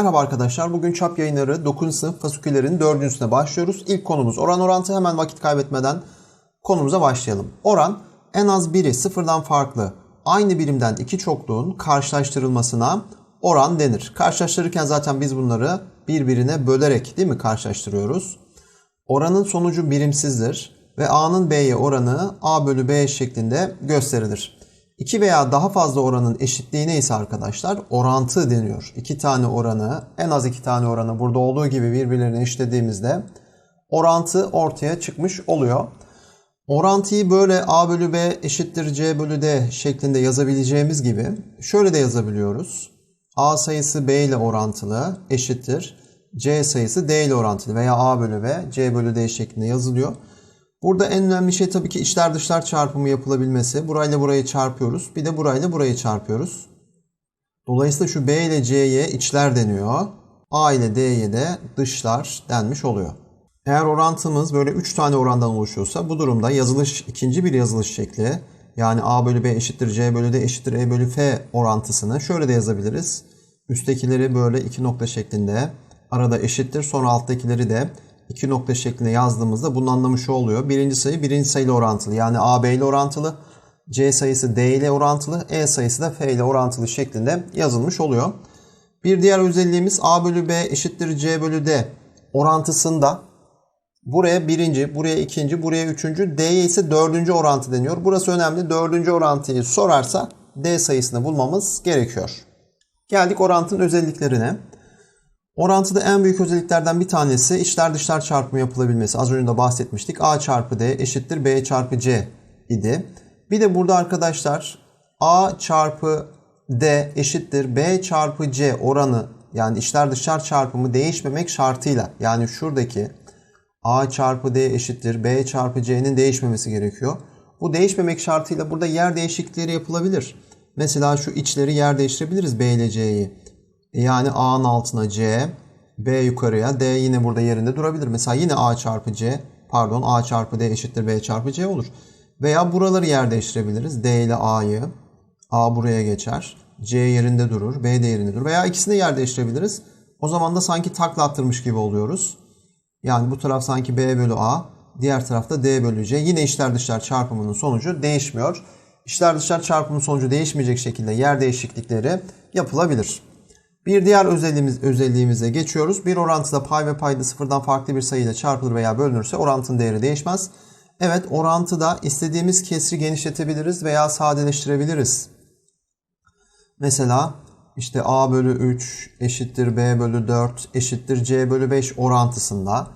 Merhaba arkadaşlar. Bugün çap yayınları 9. sınıf fasiküllerin 4.süne başlıyoruz. İlk konumuz oran orantı. Hemen vakit kaybetmeden konumuza başlayalım. Oran en az biri sıfırdan farklı aynı birimden iki çokluğun karşılaştırılmasına oran denir. Karşılaştırırken zaten biz bunları birbirine bölerek değil mi karşılaştırıyoruz? Oranın sonucu birimsizdir ve A'nın B'ye oranı A bölü B şeklinde gösterilir. İki veya daha fazla oranın eşitliği neyse arkadaşlar orantı deniyor. İki tane oranı en az iki tane oranı burada olduğu gibi birbirlerine eşitlediğimizde orantı ortaya çıkmış oluyor. Orantıyı böyle A bölü B eşittir C bölü D şeklinde yazabileceğimiz gibi şöyle de yazabiliyoruz. A sayısı B ile orantılı eşittir. C sayısı D ile orantılı veya A bölü B C bölü D şeklinde yazılıyor. Burada en önemli şey tabii ki içler dışlar çarpımı yapılabilmesi. Burayla burayı çarpıyoruz. Bir de burayla burayı çarpıyoruz. Dolayısıyla şu B ile C'ye içler deniyor. A ile D'ye de dışlar denmiş oluyor. Eğer orantımız böyle 3 tane orandan oluşuyorsa bu durumda yazılış ikinci bir yazılış şekli yani A bölü B eşittir C bölü D eşittir E bölü F orantısını şöyle de yazabiliriz. Üsttekileri böyle iki nokta şeklinde arada eşittir sonra alttakileri de iki nokta şeklinde yazdığımızda bunun anlamı şu oluyor. Birinci sayı birinci sayıyla orantılı. Yani A, B ile orantılı. C sayısı D ile orantılı. E sayısı da F ile orantılı şeklinde yazılmış oluyor. Bir diğer özelliğimiz A bölü B eşittir C bölü D orantısında buraya birinci, buraya ikinci, buraya üçüncü, D'ye ise dördüncü orantı deniyor. Burası önemli. Dördüncü orantıyı sorarsa D sayısını bulmamız gerekiyor. Geldik orantının özelliklerine. Orantıda en büyük özelliklerden bir tanesi içler dışlar çarpımı yapılabilmesi. Az önce de bahsetmiştik. A çarpı D eşittir B çarpı C idi. Bir de burada arkadaşlar A çarpı D eşittir B çarpı C oranı yani içler dışlar çarpımı değişmemek şartıyla yani şuradaki A çarpı D eşittir B çarpı C'nin değişmemesi gerekiyor. Bu değişmemek şartıyla burada yer değişiklikleri yapılabilir. Mesela şu içleri yer değiştirebiliriz B ile C'yi. Yani A'nın altına C, B yukarıya, D yine burada yerinde durabilir. Mesela yine A çarpı C, pardon A çarpı D eşittir B çarpı C olur. Veya buraları yer değiştirebiliriz. D ile A'yı, A buraya geçer. C yerinde durur, B de yerinde durur. Veya ikisini yer değiştirebiliriz. O zaman da sanki takla attırmış gibi oluyoruz. Yani bu taraf sanki B bölü A, diğer tarafta D bölü C. Yine içler dışlar çarpımının sonucu değişmiyor. İçler dışlar çarpımının sonucu değişmeyecek şekilde yer değişiklikleri yapılabilir. Bir diğer özelliğimiz, özelliğimize geçiyoruz. Bir orantıda pay ve payda sıfırdan farklı bir sayıyla çarpılır veya bölünürse orantının değeri değişmez. Evet orantıda istediğimiz kesri genişletebiliriz veya sadeleştirebiliriz. Mesela işte A bölü 3 eşittir B bölü 4 eşittir C bölü 5 orantısında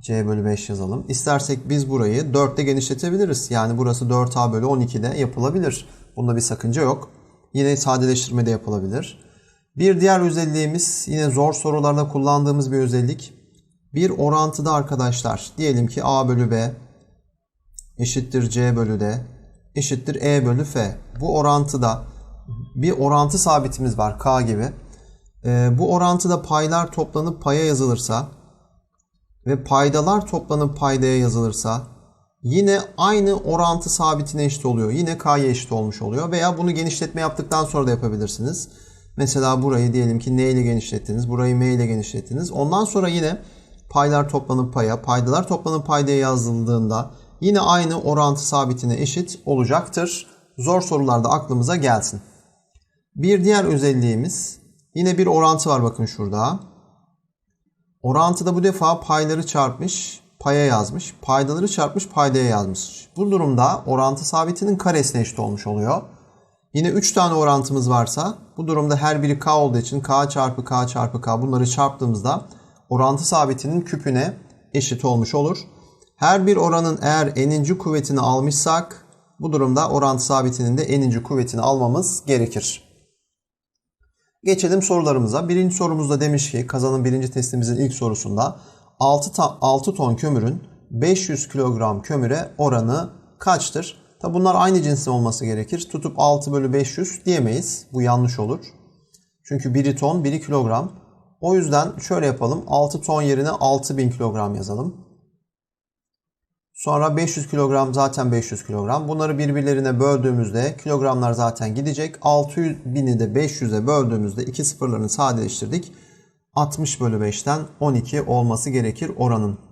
C bölü 5 yazalım. İstersek biz burayı 4 ile genişletebiliriz. Yani burası 4A bölü 12 de yapılabilir. Bunda bir sakınca yok. Yine sadeleştirme de yapılabilir. Bir diğer özelliğimiz yine zor sorularda kullandığımız bir özellik. Bir orantıda arkadaşlar diyelim ki A bölü B eşittir C bölü D eşittir E bölü F. Bu orantıda bir orantı sabitimiz var K gibi. Ee, bu orantıda paylar toplanıp paya yazılırsa ve paydalar toplanıp paydaya yazılırsa yine aynı orantı sabitine eşit oluyor. Yine K'ya eşit olmuş oluyor. Veya bunu genişletme yaptıktan sonra da yapabilirsiniz. Mesela burayı diyelim ki N ile genişlettiniz. Burayı M ile genişlettiniz. Ondan sonra yine paylar toplanıp paya, paydalar toplanıp paydaya yazıldığında yine aynı orantı sabitine eşit olacaktır. Zor sorularda aklımıza gelsin. Bir diğer özelliğimiz yine bir orantı var bakın şurada. Orantıda bu defa payları çarpmış, paya yazmış. Paydaları çarpmış, paydaya yazmış. Bu durumda orantı sabitinin karesine eşit olmuş oluyor. Yine 3 tane orantımız varsa bu durumda her biri k olduğu için k çarpı k çarpı k bunları çarptığımızda orantı sabitinin küpüne eşit olmuş olur. Her bir oranın eğer n'inci kuvvetini almışsak bu durumda orantı sabitinin de n'inci kuvvetini almamız gerekir. Geçelim sorularımıza. Birinci sorumuzda demiş ki kazanın birinci testimizin ilk sorusunda 6, 6 ton kömürün 500 kilogram kömüre oranı kaçtır? Tabi bunlar aynı cinsin olması gerekir. Tutup 6 bölü 500 diyemeyiz. Bu yanlış olur. Çünkü biri ton, biri kilogram. O yüzden şöyle yapalım. 6 ton yerine 6000 kilogram yazalım. Sonra 500 kilogram zaten 500 kilogram. Bunları birbirlerine böldüğümüzde kilogramlar zaten gidecek. 600 bini de 500'e böldüğümüzde iki sıfırlarını sadeleştirdik. 60 bölü 5'ten 12 olması gerekir oranın.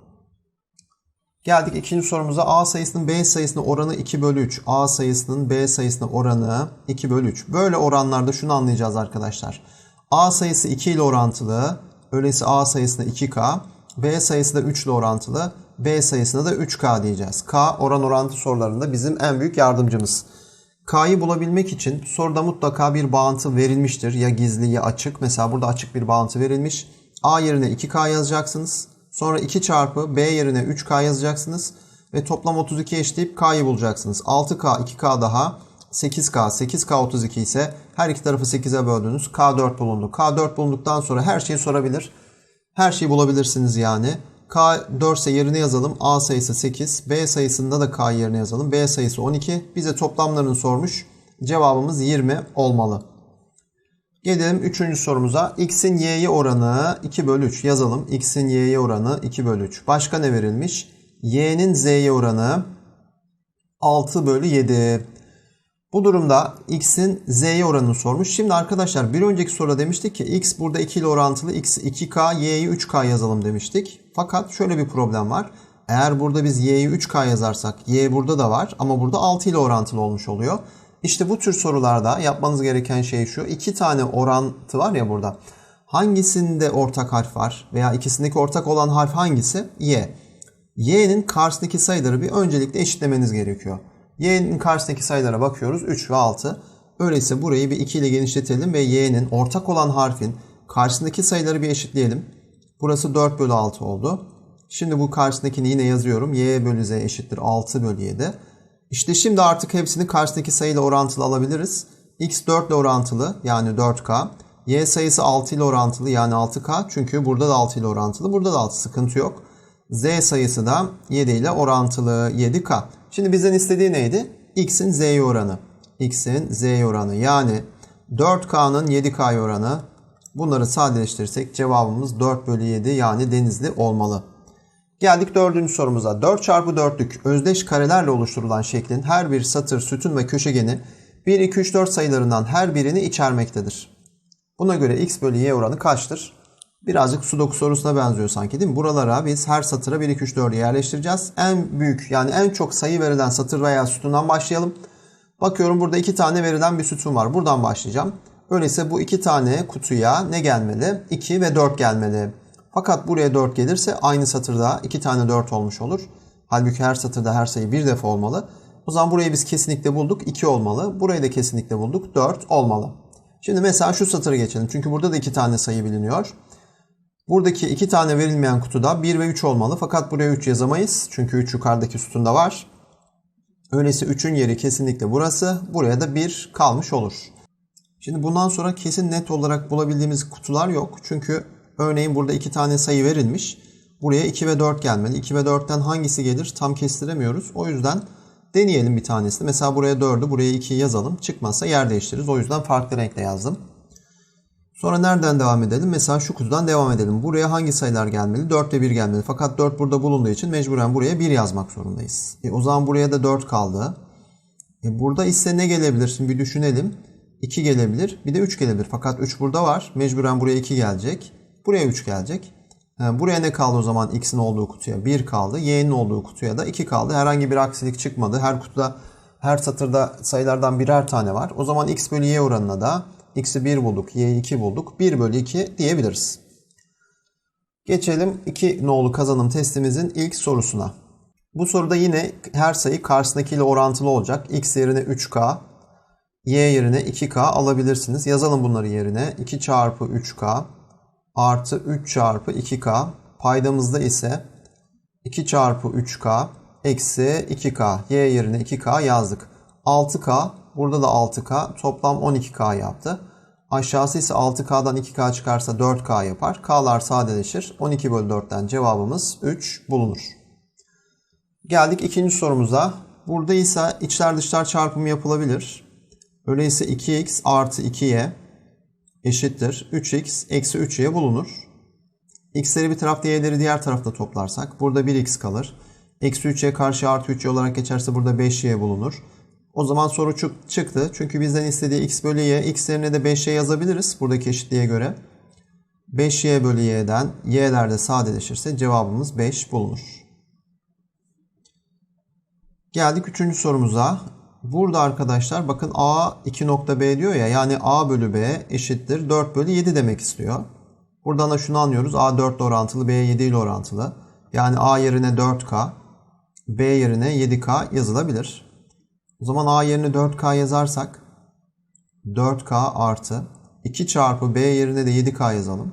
Geldik ikinci sorumuza. A sayısının B sayısına oranı 2 bölü 3. A sayısının B sayısına oranı 2 bölü 3. Böyle oranlarda şunu anlayacağız arkadaşlar. A sayısı 2 ile orantılı. Öyleyse A sayısına 2K. B sayısı da 3 ile orantılı. B sayısına da 3K diyeceğiz. K oran orantı sorularında bizim en büyük yardımcımız. K'yı bulabilmek için soruda mutlaka bir bağıntı verilmiştir. Ya gizli ya açık. Mesela burada açık bir bağıntı verilmiş. A yerine 2K yazacaksınız. Sonra 2 çarpı B yerine 3K yazacaksınız. Ve toplam 32 eşleyip K'yı bulacaksınız. 6K, 2K daha 8K, 8K 32 ise her iki tarafı 8'e böldünüz. K4 bulundu. K4 bulunduktan sonra her şeyi sorabilir. Her şeyi bulabilirsiniz yani. K 4 ise yerine yazalım. A sayısı 8. B sayısında da K yerine yazalım. B sayısı 12. Bize toplamlarını sormuş. Cevabımız 20 olmalı. Gelelim 3. sorumuza. X'in Y'ye oranı 2 bölü 3 yazalım. X'in Y'ye oranı 2 bölü 3. Başka ne verilmiş? Y'nin Z'ye oranı 6 bölü 7. Bu durumda x'in z'ye oranını sormuş. Şimdi arkadaşlar bir önceki soruda demiştik ki x burada 2 ile orantılı x 2k y'yi 3k yazalım demiştik. Fakat şöyle bir problem var. Eğer burada biz y'yi 3k yazarsak y burada da var ama burada 6 ile orantılı olmuş oluyor. İşte bu tür sorularda yapmanız gereken şey şu. iki tane orantı var ya burada. Hangisinde ortak harf var veya ikisindeki ortak olan harf hangisi? Y. Y'nin karşısındaki sayıları bir öncelikle eşitlemeniz gerekiyor. Y'nin karşısındaki sayılara bakıyoruz. 3 ve 6. Öyleyse burayı bir 2 ile genişletelim ve Y'nin ortak olan harfin karşısındaki sayıları bir eşitleyelim. Burası 4 bölü 6 oldu. Şimdi bu karşısındakini yine yazıyorum. Y bölü Z eşittir 6 bölü 7. İşte şimdi artık hepsini karşısındaki sayıyla orantılı alabiliriz. X 4 ile orantılı yani 4K. Y sayısı 6 ile orantılı yani 6K. Çünkü burada da 6 ile orantılı. Burada da 6 sıkıntı yok. Z sayısı da 7 ile orantılı 7K. Şimdi bizden istediği neydi? X'in Z'ye oranı. X'in Z'ye oranı. Yani 4K'nın 7K'ya oranı. Bunları sadeleştirirsek cevabımız 4 bölü 7 yani denizli olmalı. Geldik dördüncü sorumuza. 4 çarpı 4'lük özdeş karelerle oluşturulan şeklin her bir satır, sütun ve köşegeni 1, 2, 3, 4 sayılarından her birini içermektedir. Buna göre x bölü y oranı kaçtır? Birazcık sudoku sorusuna benziyor sanki değil mi? Buralara biz her satıra 1, 2, 3, 4'ü yerleştireceğiz. En büyük yani en çok sayı verilen satır veya sütundan başlayalım. Bakıyorum burada iki tane verilen bir sütun var. Buradan başlayacağım. Öyleyse bu iki tane kutuya ne gelmeli? 2 ve 4 gelmeli. Fakat buraya 4 gelirse aynı satırda iki tane 4 olmuş olur. Halbuki her satırda her sayı bir defa olmalı. O zaman burayı biz kesinlikle bulduk. 2 olmalı. Burayı da kesinlikle bulduk. 4 olmalı. Şimdi mesela şu satırı geçelim. Çünkü burada da iki tane sayı biliniyor. Buradaki iki tane verilmeyen kutuda 1 ve 3 olmalı. Fakat buraya 3 yazamayız. Çünkü 3 yukarıdaki sütunda var. Öyleyse 3'ün yeri kesinlikle burası. Buraya da 1 kalmış olur. Şimdi bundan sonra kesin net olarak bulabildiğimiz kutular yok. Çünkü örneğin burada iki tane sayı verilmiş. Buraya 2 ve 4 gelmeli. 2 ve 4'ten hangisi gelir tam kestiremiyoruz. O yüzden deneyelim bir tanesini. Mesela buraya 4'ü buraya 2'yi yazalım. Çıkmazsa yer değiştiririz. O yüzden farklı renkle yazdım. Sonra nereden devam edelim? Mesela şu kutudan devam edelim. Buraya hangi sayılar gelmeli? 4 ve 1 gelmeli. Fakat 4 burada bulunduğu için mecburen buraya 1 yazmak zorundayız. E, o zaman buraya da 4 kaldı. E, burada ise ne gelebilir? Şimdi bir düşünelim. 2 gelebilir. Bir de 3 gelebilir. Fakat 3 burada var. Mecburen buraya 2 gelecek. Buraya 3 gelecek. E, buraya ne kaldı o zaman x'in olduğu kutuya? 1 kaldı. y'nin olduğu kutuya da 2 kaldı. Herhangi bir aksilik çıkmadı. Her kutuda, her satırda sayılardan birer tane var. O zaman x bölü y oranına da x'i 1 bulduk, y'yi 2 bulduk. 1 bölü 2 diyebiliriz. Geçelim 2 nolu kazanım testimizin ilk sorusuna. Bu soruda yine her sayı karşısındakiyle orantılı olacak. x yerine 3k, y yerine 2k alabilirsiniz. Yazalım bunları yerine. 2 çarpı 3k artı 3 çarpı 2k. Paydamızda ise 2 çarpı 3k eksi 2k. y yerine 2k yazdık. 6k Burada da 6K. Toplam 12K yaptı. Aşağısı ise 6K'dan 2K çıkarsa 4K yapar. K'lar sadeleşir. 12 bölü 4'ten cevabımız 3 bulunur. Geldik ikinci sorumuza. Burada ise içler dışlar çarpımı yapılabilir. Öyleyse 2x artı 2y eşittir. 3x eksi 3y bulunur. x'leri bir tarafta y'leri diğer tarafta toplarsak burada 1x kalır. Eksi 3y karşı artı 3y olarak geçerse burada 5y bulunur. O zaman soru çıktı. Çünkü bizden istediği x bölü y. x yerine de 5y yazabiliriz buradaki eşitliğe göre. 5y bölü y'den y'ler de sadeleşirse cevabımız 5 bulunur. Geldik üçüncü sorumuza. Burada arkadaşlar bakın a 2 nokta b diyor ya yani a bölü b eşittir 4 bölü 7 demek istiyor. Buradan da şunu anlıyoruz. a 4 ile orantılı b 7 ile orantılı. Yani a yerine 4k b yerine 7k yazılabilir. O zaman a yerine 4k yazarsak 4k artı 2 çarpı b yerine de 7k yazalım.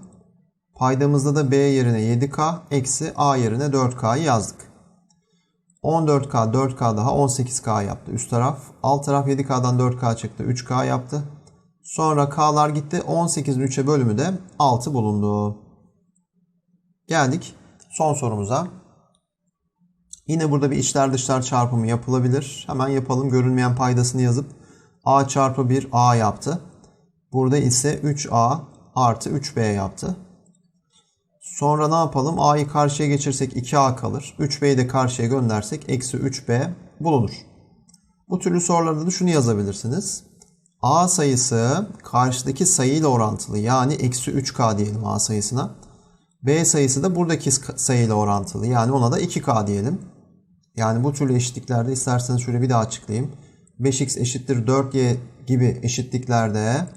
Paydamızda da b yerine 7k eksi a yerine 4k'yı yazdık. 14k 4k daha 18k yaptı üst taraf. Alt taraf 7k'dan 4k çıktı 3k yaptı. Sonra k'lar gitti 18'in 3'e bölümü de 6 bulundu. Geldik son sorumuza. Yine burada bir içler dışlar çarpımı yapılabilir. Hemen yapalım. Görünmeyen paydasını yazıp a çarpı 1 a yaptı. Burada ise 3a artı 3b yaptı. Sonra ne yapalım? a'yı karşıya geçirsek 2a kalır. 3b'yi de karşıya göndersek eksi 3b bulunur. Bu türlü sorularda da şunu yazabilirsiniz. a sayısı karşıdaki sayıyla orantılı. Yani eksi 3k diyelim a sayısına. b sayısı da buradaki sayıyla orantılı. Yani ona da 2k diyelim. Yani bu türlü eşitliklerde isterseniz şöyle bir daha açıklayayım. 5x eşittir 4y gibi eşitliklerde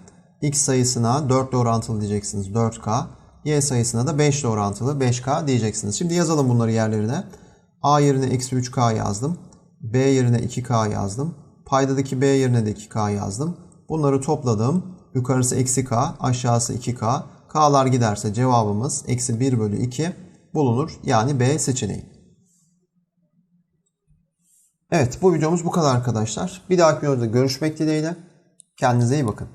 x sayısına 4 ile orantılı diyeceksiniz 4k. Y sayısına da 5 ile orantılı 5k diyeceksiniz. Şimdi yazalım bunları yerlerine. A yerine eksi 3k yazdım. B yerine 2k yazdım. Paydadaki B yerine de 2k yazdım. Bunları topladım. Yukarısı eksi k, aşağısı 2k. K'lar giderse cevabımız eksi 1 bölü 2 bulunur. Yani B seçeneği. Evet bu videomuz bu kadar arkadaşlar. Bir dahaki videoda görüşmek dileğiyle. Kendinize iyi bakın.